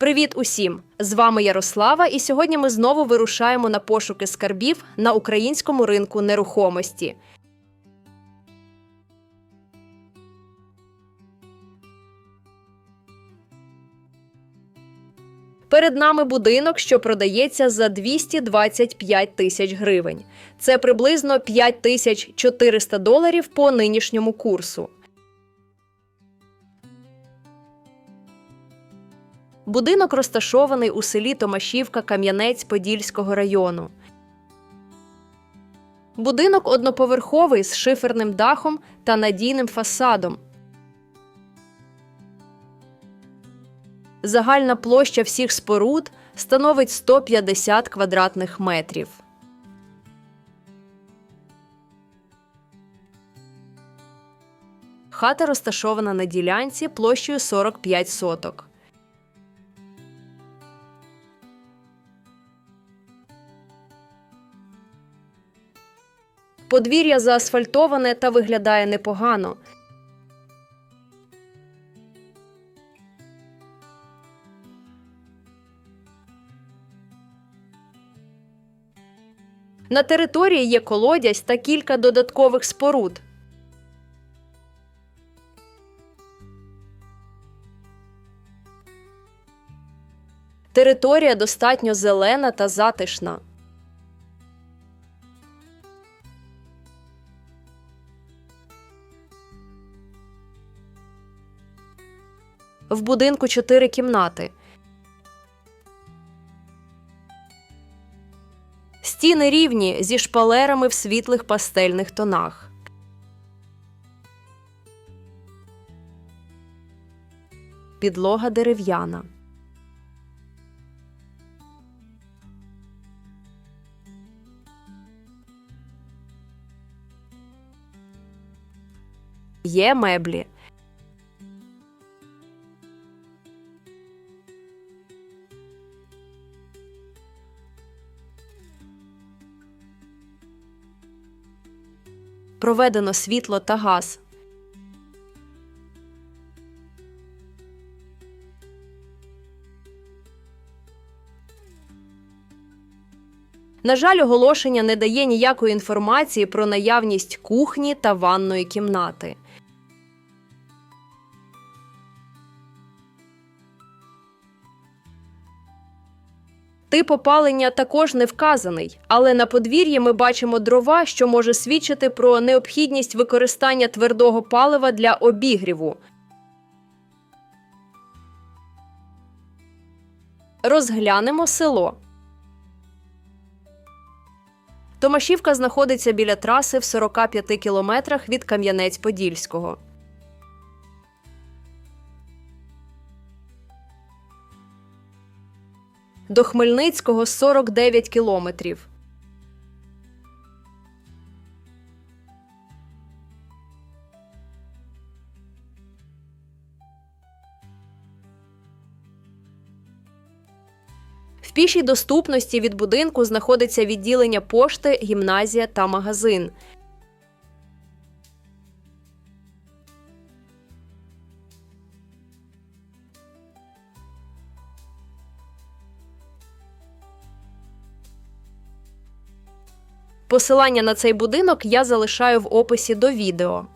Привіт усім! З вами Ярослава, і сьогодні ми знову вирушаємо на пошуки скарбів на українському ринку нерухомості. Перед нами будинок, що продається за 225 тисяч гривень. Це приблизно 5400 доларів по нинішньому курсу. Будинок розташований у селі Томашівка Кам'янець Подільського району. Будинок одноповерховий з шиферним дахом та надійним фасадом. Загальна площа всіх споруд становить 150 квадратних метрів. Хата розташована на ділянці площею 45 соток. Подвір'я заасфальтоване та виглядає непогано. На території є колодязь та кілька додаткових споруд. Територія достатньо зелена та затишна. В будинку чотири кімнати. Стіни рівні зі шпалерами в світлих пастельних тонах. Підлога дерев'яна. Є меблі. Проведено світло та газ. На жаль, оголошення не дає ніякої інформації про наявність кухні та ванної кімнати. Тип опалення також не вказаний, але на подвір'ї ми бачимо дрова, що може свідчити про необхідність використання твердого палива для обігріву. Розглянемо село. Томашівка знаходиться біля траси в 45 кілометрах від Кам'янець-Подільського. До Хмельницького 49 кілометрів. В пішій доступності від будинку знаходиться відділення пошти, гімназія та магазин. Посилання на цей будинок я залишаю в описі до відео.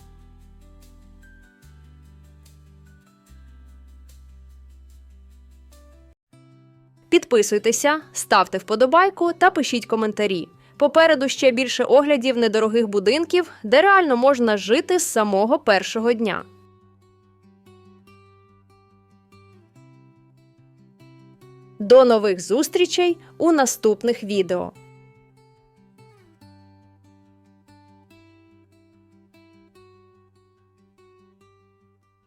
Підписуйтеся, ставте вподобайку та пишіть коментарі. Попереду ще більше оглядів недорогих будинків, де реально можна жити з самого першого дня. До нових зустрічей у наступних відео.